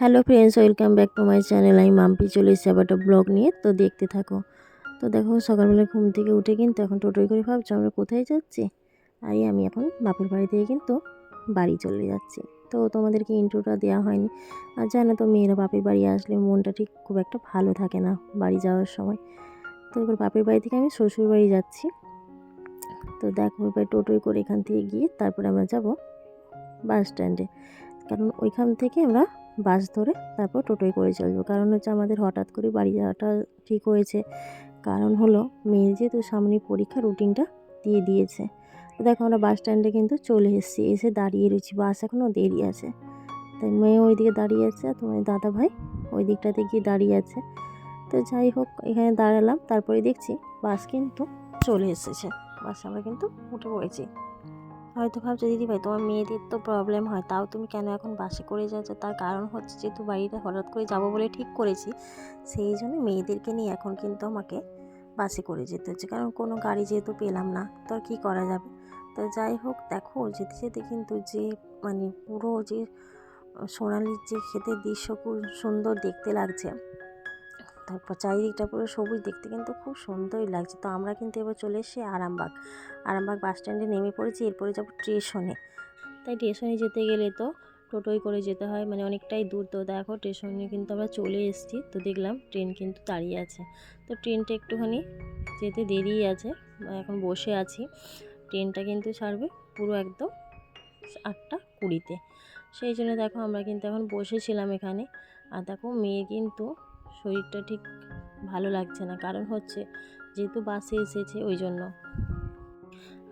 Hello friends, welcome back to my channel. আমি মাম্পি, চলে এসেছি আবার একটা ব্লগ নিয়ে। তো দেখতে থাকো। তো দেখো, সকালবেলা ঘুম থেকে উঠে কিন্তু এখন টোটোই করে ভাবছ, আমরা কোথায় যাচ্ছি? আর, আমি এখন বাপের বাড়ি থেকে কিন্তু বাড়ি চলে যাচ্ছি। তো তোমাদেরকে ইন্ট্রোটা দেওয়া হয়নি। আর জানো তো, মেয়েরা বাপের বাড়ি আসলে মনটা ঠিক খুব একটা ভালো থাকে না বাড়ি যাওয়ার সময়। তো এবার বাপের বাড়ি থেকে আমি শ্বশুর বাড়ি যাচ্ছি। তো দেখো, এবার টোটোই করে এখান থেকে গিয়ে তারপরে আমরা যাব বাস স্ট্যান্ডে। কারণ ওইখান থেকে আমরা বাস ধরে তারপর টোটোয় করে চলবো। কারণ হচ্ছে আমাদের হঠাৎ করে বাড়ি যাওয়াটা ঠিক হয়েছে। কারণ হলো মেয়ের যেহেতু সামনে পরীক্ষা রুটিনটা দিয়ে দিয়েছে। তো দেখো আমরা বাস স্ট্যান্ডে কিন্তু চলে এসেছি। এসে দাঁড়িয়ে রয়েছি। বাস এখনও দেরি আছে। তাই মেয়ে ওইদিকে দাঁড়িয়ে আছে আর তোমার দাদা ভাই ওই দিকটাতে গিয়ে দাঁড়িয়ে আছে। তো যাই হোক, এখানে দাঁড়ালাম। তারপরে দেখছি বাস কিন্তু চলে এসেছে। বাস আমরা কিন্তু উঠে পড়েছি। হয়তো ভাবছ, দিদি ভাই, তোমার মেয়েদের তো প্রবলেম হয়, তাও তুমি কেন এখন বাসে করে যাচ্ছ? তার কারণ হচ্ছে যেহেতু বাড়িতে হঠাৎ করে যাব বলে ঠিক করেছি, সেই জন্য মেয়েদেরকে নিয়ে এখন কিন্তু আমাকে বাসে করে যেতে হচ্ছে। কারণ কোনো গাড়ি যেহেতু পেলাম না, তো আর কী করা যাবে? তো যাই হোক, দেখো, যেতে যেতে কিন্তু যে মানে পুরো যে, সোনালির যে ক্ষেতের দৃশ্য খুব সুন্দর দেখতে লাগছে। তারপর চারিদিকটা পুরো সবুজ দেখতে কিন্তু খুব সুন্দরই লাগছে। তো আমরা কিন্তু এবার চলে এসেছি আরামবাগ। আরামবাগ বাস স্ট্যান্ডে নেমে পড়েছি, এরপরে যাব স্টেশনে। তাই স্টেশনে যেতে গেলে তো টোটোই করে যেতে হয় মানে অনেকটাই দূর। তো দেখো স্টেশনে কিন্তু আমরা চলে এসেছি, তো দেখলাম ট্রেন কিন্তু দাঁড়িয়ে আছে। তো ট্রেনটা একটুখানি যেতে দেরি আছে এখন বসে আছি। ট্রেনটা কিন্তু ছাড়বে পুরো একদম আটটা কুড়িতে। সেই জন্য দেখো আমরা কিন্তু এখন বসেছিলাম এখানে। আর দেখো মেয়ে কিন্তু শরীরটা ঠিক ভালো লাগছে না। কারণ হচ্ছে যেহেতু বাসে এসেছে ওই জন্য।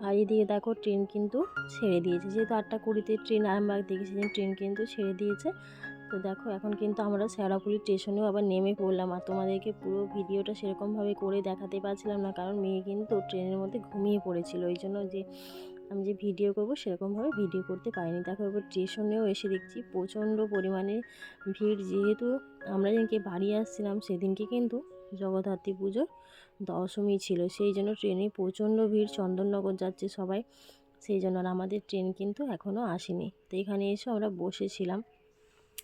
আর এদিকে দেখো ট্রেন কিন্তু ছেড়ে দিয়েছে। যেহেতু আটটা কুড়িতে ট্রেন আরামবাগ থেকে সেদিন ট্রেন কিন্তু ছেড়ে দিয়েছে। তো দেখো এখন কিন্তু আমরা শেরাপুলি স্টেশনেও আবার নেমে পড়লাম। আর তোমাদেরকে পুরো ভিডিওটা সেরকমভাবে করে দেখাতে পারছিলাম না। কারণ মেয়ে কিন্তু ট্রেনের মধ্যে ঘুমিয়ে পড়েছিল। ওই জন্য যে আমি যে ভিডিও করব সেরকমভাবে ভিডিও করতে পারিনি। দেখো, এবার স্টেশনেও এসে দেখছি প্রচণ্ড পরিমাণে ভিড়। যেহেতু আমরা যেদিনকে বাড়ি আসছিলাম সেদিনকে কিন্তু জগদ্ধাত্রী পুজোর দশমী ছিল। সেই জন্য ট্রেনে প্রচণ্ড ভিড়, চন্দননগর যাচ্ছে সবাই। সেই জন্য আর আমাদের ট্রেন কিন্তু এখনও আসেনি। তো এখানে এসে আমরা বসেছিলাম।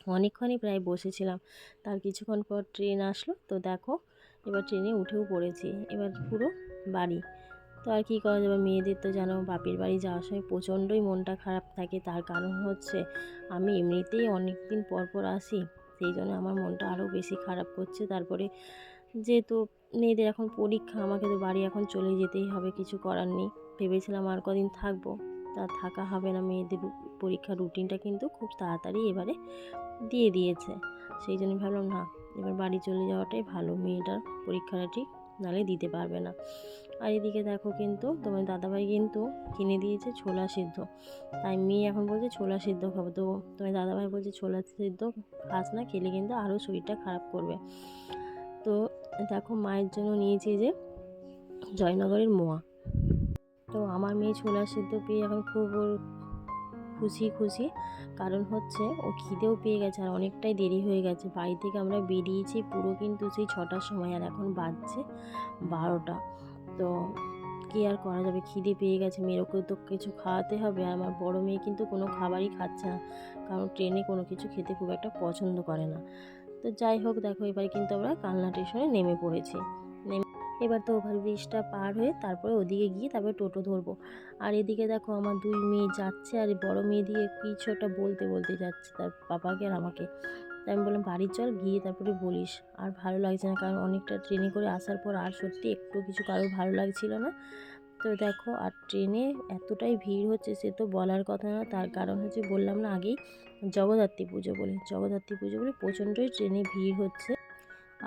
অনেকক্ষণই প্রায় বসেছিলাম। তার কিছুক্ষণ পর ট্রেন আসলো। তো দেখো, এবার ট্রেনে উঠেও পড়েছি। এবার পুরো বাড়ি। তো আর কী করা যাবে? মেয়েদের তো যেন বাপের বাড়ি যাওয়ার সময় প্রচণ্ডই মনটা খারাপ থাকে। তার কারণ হচ্ছে আমি এমনিতেই অনেক দিন পর পর আসি, সেই জন্য আমার মনটা আরও বেশি খারাপ করছে। তারপরে যেহেতু মেয়েদের এখন পরীক্ষা, আমাকে তো বাড়ি এখন চলে যেতেই হবে, কিছু করার নেই। ভেবেছিলাম আর কদিন থাকব, তা থাকা হবে না। মেয়েদের পরীক্ষার রুটিনটা কিন্তু খুব তাড়াতাড়ি এবারে দিয়ে দিয়েছে। সেই জন্য ভাবলাম, না, এবার বাড়ি চলে যাওয়াটাই ভালো। মেয়েটার পরীক্ষাটা ঠিক নালে দিতে পারবে না। আর এদিকে দেখো কিন্তু তোমার দাদাভাই কিন্তু কিনে দিয়েছে ছোলা সিদ্ধ। তাই মেয়ে এখন বলছে ছোলা সিদ্ধ খাব। তো তোমার দাদাভাই বলছে ছোলা সিদ্ধ খাস না, খেলে কিন্তু আরও শরীরটা খারাপ করবে। তো দেখো মায়ের জন্য নিয়েছি যে জয়নগরের মোয়া। তো আমার মেয়ে ছোলা সিদ্ধ পেয়ে এখন খুব খুশি খুশি। কারণ হচ্ছে ও খিদেও পেয়ে গেছে আর অনেকটাই দেরি হয়ে গেছে। বাড়ি থেকে আমরা বেরিয়েছি পুরো কিন্তু সেই ছটার সময় আর এখন বাজছে বারোটা। তো কী আর করা যাবে? খিদে পেয়ে গেছে। মেয়েরকেও তো কিছু খাওয়াতে হবে আর আমার বড় মেয়ে কিন্তু কোনো খাবারই খাচ্ছে না। কারণ ট্রেনে কোনো কিছু খেতে খুব একটা পছন্দ করে না। তো যাই হোক, দেখো এবার কিন্তু আমরা কালনা স্টেশনে নেমে পড়েছি। এবার তো ওভারব্রিজটা পার হয়ে তারপরে ওদিকে গিয়ে তারপরে টোটো ধরবো। আর এদিকে দেখো আমার দুই মেয়ে যাচ্ছে আর বড় মেয়ে দিয়ে কিছু একটা বলতে বলতে যাচ্ছে তার পাপাকে আর আমাকে। তাই আমি বললাম বাড়ির চল, গিয়ে তারপরে বলিস। আর ভালো লাগছে না, কারণ অনেকটা ট্রেনে করে আসার পর আর সত্যি একটু কিছু কারোর ভালো লাগছিল না। তো দেখো, আর ট্রেনে এতটাই ভিড় হচ্ছে সে তো বলার কথা না। তার কারণ হচ্ছে বললাম না আগেই, জগদ্ধাত্রী পুজো বলে, জগদ্ধাত্রী পুজো বলে প্রচণ্ডই ট্রেনে ভিড় হচ্ছে।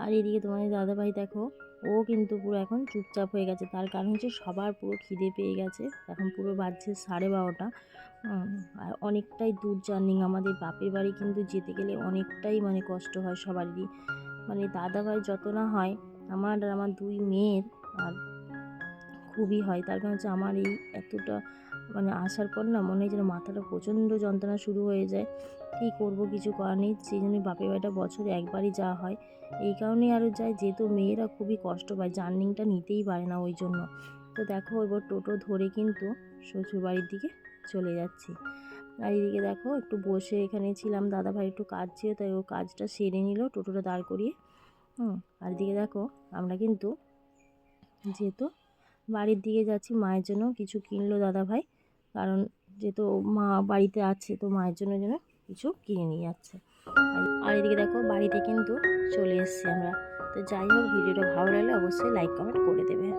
আর এদিকে তোমাদের দাদাভাই দেখো ও কিন্তু পুরো এখন চুপচাপ হয়ে গেছে। তার কারণ হচ্ছে সবার পুরো খিদে পেয়ে গেছে। এখন পুরো বাজছে সাড়ে বারোটা। আর অনেকটাই দূর জার্নি। আমাদের বাপের বাড়ি কিন্তু যেতে গেলে অনেকটাই মানে কষ্ট হয় সবারই। মানে দাদা ভাই যত না হয়, আমার আর আমার দুই মেয়ের আর খুবই হয়। তার কারণ হচ্ছে আমার এই এতটা মানে আসার পর না মনে হয় যেন মাথাটা প্রচণ্ড যন্ত্রণা শুরু হয়ে যায়। কী করব কিছু করার নেই, সেই জন্য বাপের বাড়িটা বছরে একবারই যাওয়া হয়। এই কারণেই আরও যায়, যেহেতু মেয়েরা খুবই কষ্ট পায়, জার্নিংটা নিতেই পারে না ওই জন্য। তো দেখো এবার টোটো ধরে কিন্তু শ্বশুরবাড়ির দিকে চলে যাচ্ছি। আর এদিকে দেখো একটু বসে এখানে ছিলাম দাদা ভাই একটু কাজ ছিল তাই ও কাজটা সেরে নিল, টোটোটা দাঁড় করিয়ে। হুম, আর এদিকে দেখো আমরা কিন্তু যেহেতু বাড়ির দিকে যাচ্ছি, মায়ের জন্য কিছু কিনলো দাদা ভাই কারণ যেহেতু মা বাড়িতে আছে, তো মায়ের জন্য যেন কিছু কিনে নিয়ে যাচ্ছে। আর- এদিকে দেখো, বাড়িতে কিন্তু চলে এসেছি আমরা। তো যাই হোক, ভিডিওটা ভালো লাগলে অবশ্যই লাইক কমেন্ট করে দেবে।